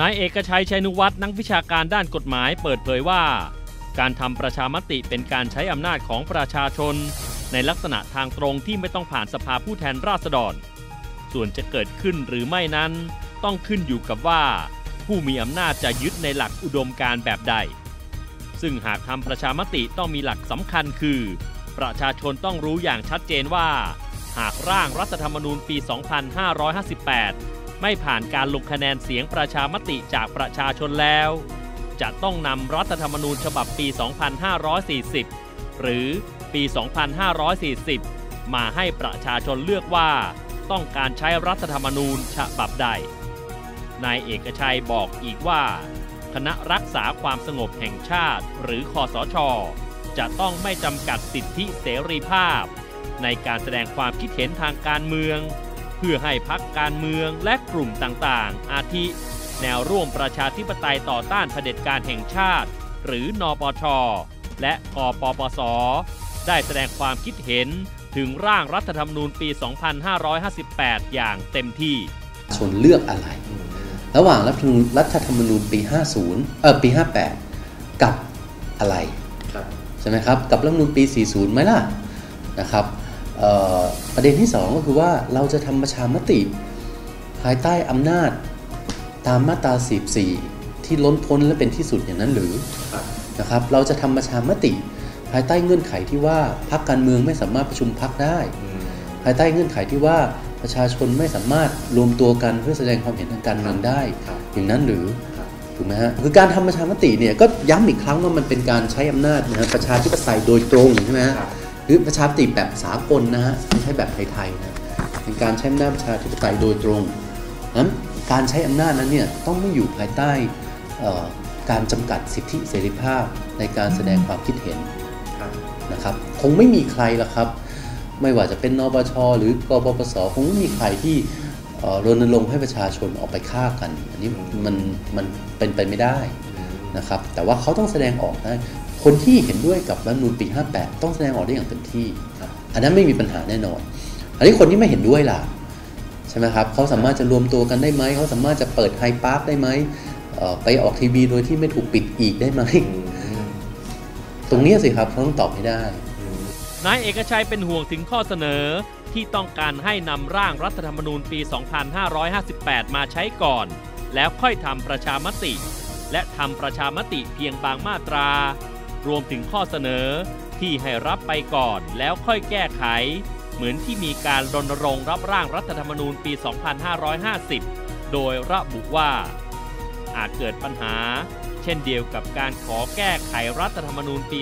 นายเอกชัยชัยนุวัฒน์นักวิชาการด้านกฎหมายเปิดเผยว่า การทำประชามติเป็นการใช้อำนาจของประชาชน ในลักษณะทางตรงที่ไม่ต้องผ่านสภาผู้แทนราษฎร ส่วนจะเกิดขึ้นหรือไม่นั้น ต้องขึ้นอยู่กับว่า ผู้มีอำนาจจะยึดในหลักอุดมการแบบใด ซึ่งหากทำประชามติต้องมีหลักสำคัญคือ ประชาชนต้องรู้อย่างชัดเจนว่า หากร่างรัฐธรรมนูญปี 2558 ไม่ผ่านการลงคะแนนเสียงประชามติจากประชาชนแล้ว จะต้องนำรัฐธรรมนูญฉบับปี 2540 หรือปี 2540 มาให้ประชาชนเลือกว่า ต้องการใช้รัฐธรรมนูญฉบับใด นายเอกชัยบอกอีกว่า คณะรักษาความสงบแห่งชาติหรือคอสช จะต้องไม่จำกัดสิทธิเสรีภาพ ในการแสดงความคิดเห็นทางการเมือง พื่อให้พักการเมืองและกลุ่มต่างๆ อาทิ แนวร่วมประชาธิปไตยต่อต้านเผด็จการแห่งชาติ หรือนอปช และกปปส ได้แสดงความคิดเห็นถึงร่างรัฐธรรมนูญปี 2558 อย่างเต็มที่ชนเลือกอะไร ระหว่างรัฐธรรมนูญรัฐธรรมนูญปี 50 เออปี 58 กับอะไรใช่ไหมครับ กับรัฐธรรมนูญปี 40 ไหมล่ะนะครับเอ่อ ประเด็นที่ 2 ก็คือว่าเราจะทำประชามติ ภายใต้อำนาจตามมาตรา44ที่ล้นพ้นและเป็นที่สุดอย่างนั้นหรือนะครับเราจะทำประชามติ ภายใต้เงื่อนไขที่ว่าพรรคการเมืองไม่สามารถประชุมพรรคได้ ภายใต้เงื่อนไขที่ว่าประชาชนไม่สามารถรวมตัวกันเพื่อแสดงความเห็นทางการเมืองได้ อย่างนั้นหรือถูกไหมฮะคือการทำประชามติเนี่ยก็ย้ำอีกครั้งว่ามันเป็นการใช้อำนาจนะฮะประชาธิปไตยโดยตรงใช่ไหมฮะ หรือประชาธิปไตยแบบสากลนะฮะไม่ใช่แบบไทยๆนะเป็นการใช้อำนาจประชาธิปไตยโดยตรงนั้นการใช้อำนาจนั้นเนี่ยต้องไม่อยู่ภายใต้การจำกัดสิทธิเสรีภาพในการแสดงความคิดเห็นนะครับคงไม่มีใครละครับ ไม่ว่าจะเป็นนปชหรือกปปสคงไม่มีใครที่รณรงค์ให้ประชาชนออกไปฆ่ากัน อันนี้มันมันเป็นไปไม่ได้นะครับ แต่ว่าเขาต้องแสดงออกได้ คนที่เห็นด้วยกับรัฐธรรมนูญปี 58 ต้องแสดงออกได้อย่างเต็มที่ อันนั้นไม่มีปัญหาแน่นอน อันนี้คนที่ไม่เห็นด้วยล่ะใช่ไหมครับเขาสามารถจะรวมตัวกันได้ไหมเขาสามารถจะเปิดไฮปาร์คได้ไหมเอ่อไปออกทีวีโดยที่ไม่ถูกปิดอีกได้ไหมตรงนี้สิครับเขาต้องตอบให้ได้นายเอกชัยเป็นห่วงถึงข้อเสนอที่ต้องการให้นำร่างรัฐธรรมนูญปี 2558 มาใช้ก่อน แล้วค่อยทำประชามติ และทำประชามติเพียงบางมาตรา รวมถึงข้อเสนอที่ให้รับไปก่อนแล้วค่อยแก้ไข เหมือนที่มีการรณรงค์รับร่างรัฐธรรมนูญปี 2550 โดยระบุว่า อาจเกิดปัญหา เช่นเดียวกับการขอแก้ไขรัฐธรรมนูญปี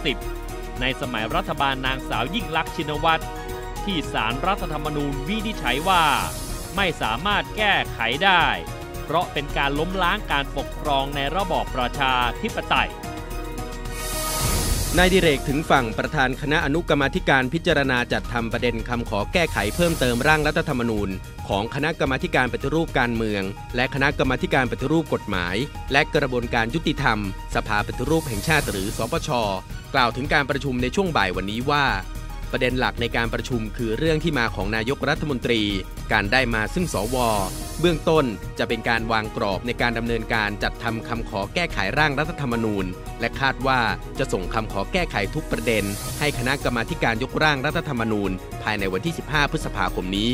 2550 ในสมัยรัฐบาลนางสาวยิ่งลักษณ์ชินวัตรที่สารรัฐธรรมนูญวินิจฉัยว่า ไม่สามารถแก้ไขได้ เพราะเป็นการล้มล้างการปกครองในระบอบประชาธิปไตย นายดิเรกถึงฝั่งประธานคณะอนุกรรมาธิการพิจารณาจัดทำประเด็นคำขอแก้ไขเพิ่มเติมร่างรัฐธรรมนูญ ของคณะกรรมาธิการปฏิรูปการเมือง และคณะกรรมาธิการปฏิรูปกฎหมาย และกระบวนการยุติธรรม สภาปฏิรูปแห่งชาติหรือสปช กล่าวถึงการประชุมในช่วงบ่ายวันนี้ว่า ประเด็นหลักในการประชุมคือเรื่องที่มาของนายกรัฐมนตรี การได้มาซึ่งสว เบื้องต้นจะเป็นการวางกรอบในการดำเนินการจัดทำคำขอแก้ไขร่างรัฐธรรมนูญ และคาดว่าจะส่งคำขอแก้ไขทุกประเด็น ให้คณะกรรมาธิการยกร่างรัฐธรรมนูญ ภายในวันที่ 15 พฤษภาคมนี้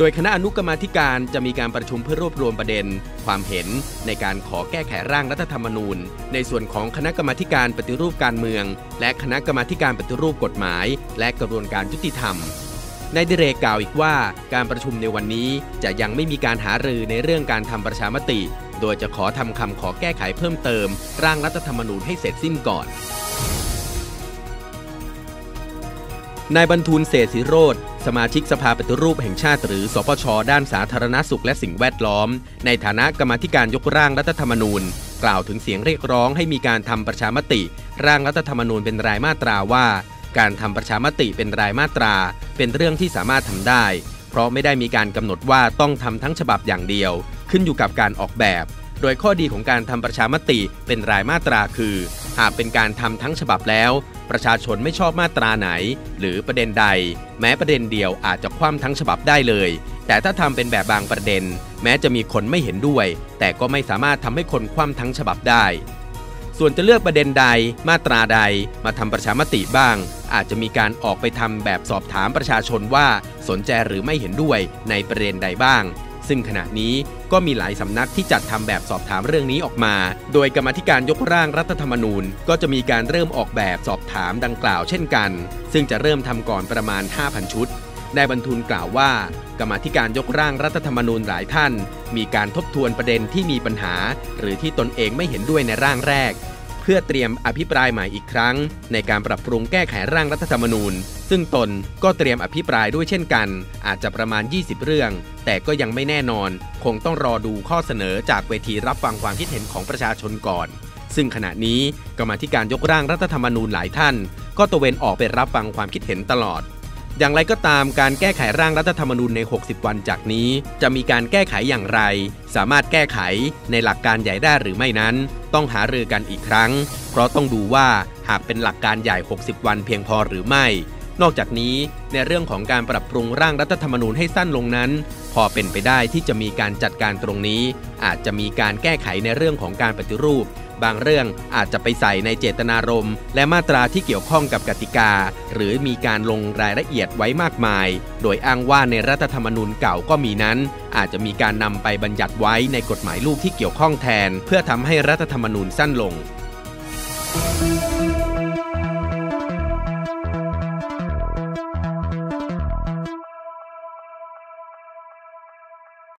ดยคณะอนุกรรมาธิการจะมีการประชุมเพื่อรวบรวมประเด็น ความเห็นในการขอแก้ไขร่างรัฐธรรมนูญ ในส่วนของคณะกรรมาธิการปฏิรูปการเมือง และคณะกรรมาธิการปฏิรูปกฎหมาย และกระบวนการยุติธรรมนายดิเรกกล่าวอีกว่าการประชุมในวันนี้จะยังไม่มีการหารือในเรื่องการทำประชามติ โดยจะขอทำคำขอแก้ไขเพิ่มเติม ร่างรัฐธรรมนูญให้เสร็จสิ้นก่อนนายบรรทูลเศษศิโรธ สมาชิกสภาปฏิรูปแห่งชาติหรือ สปช ด้านสาธารณสุขและสิ่งแวดล้อม ในฐานะกรรมธิการยกร่างรัฐธรรมนูญ กล่าวถึงเสียงเรียกร้องให้มีการทำประชามติ ร่างรัฐธรรมนูญเป็นรายมาตราว่า การทำประชามติเป็นรายมาตรา เป็นเรื่องที่สามารถทำได้ เพราะไม่ได้มีการกำหนดว่าต้องทำทั้งฉบับอย่างเดียว ขึ้นอยู่กับการออกแบบ โดยข้อดีของการทำประชามติเป็นรายมาตราคือ หากเป็นการทำทั้งฉบับแล้ว ประชาชนไม่ชอบมาตราไหน หรือประเด็นใด แม้ประเด็นเดียวอาจจะคว่ำทั้งฉบับได้เลย แต่ถ้าทำเป็นแบบบางประเด็น แม้จะมีคนไม่เห็นด้วย แต่ก็ไม่สามารถทำให้คนคว่ำทั้งฉบับได้ ส่วนจะเลือกประเด็นใด มาตราใด มาทำประชามติบ้าง อาจจะมีการออกไปทำแบบสอบถามประชาชนว่าสนใจหรือไม่เห็นด้วยในประเด็นใดบ้าง ซึ่งขณะนี้ก็มีหลายสำนักที่จัดทำแบบสอบถามเรื่องนี้ออกมา โดยกรรมธิการยกร่างรัฐธรรมนูญ ก็จะมีการเริ่มออกแบบสอบถามดังกล่าวเช่นกัน ซึ่งจะเริ่มทำก่อนประมาณ 5,000 ชุดนายบรรทุนกล่าวว่า กรรมธิการยกร่างรัฐธรรมนูญหลายท่าน มีการทบทวนประเด็นที่มีปัญหา หรือที่ตนเองไม่เห็นด้วยในร่างแรก พื่อเตรียมอภิปรายใหม่อีกครั้ง ในการปรับปรุงแก้ไขร่างรัฐธรรมนูญ ซึ่งตนก็เตรียมอภิปรายด้วยเช่นกัน อาจจะประมาณ 20 เรื่อง แต่ก็ยังไม่แน่นอน คงต้องรอดูข้อเสนอจากเวทีรับฟังความคิดเห็นของประชาชนก่อน ซึ่งขณะนี้กรรมธิการยกร่างรัฐธรรมนูญหลายท่าน ก็ตะเวนออกไปรับฟังความคิดเห็นตลอด อย่างไรก็ตามการแก้ไขร่างรัฐธรรมนูญใน 60 วันจากนี้ จะมีการแก้ไขอย่างไร สามารถแก้ไขในหลักการใหญ่ได้หรือไม่นั้น ต้องหารือกันอีกครั้ง เพราะต้องดูว่าหากเป็นหลักการใหญ่ 60 วันเพียงพอหรือไม่ นอกจากนี้ในเรื่องของการปรับปรุงร่างรัฐธรรมนูญให้สั้นลงนั้น พอเป็นไปได้ที่จะมีการจัดการตรงนี้ อาจจะมีการแก้ไขในเรื่องของการปฏิรูป บางเรื่องอาจจะไปใส่ในเจตนารมณ์ และมาตราที่เกี่ยวข้องกับกติกา หรือมีการลงรายละเอียดไว้มากมาย โดยอ้างว่าในรัฐธรรมนูญเก่าก็มีนั้น อาจจะมีการนำไปบัญญัติไว้ในกฎหมายลูกที่เกี่ยวข้องแทน เพื่อทำให้รัฐธรรมนูญสั้นลง Thank you.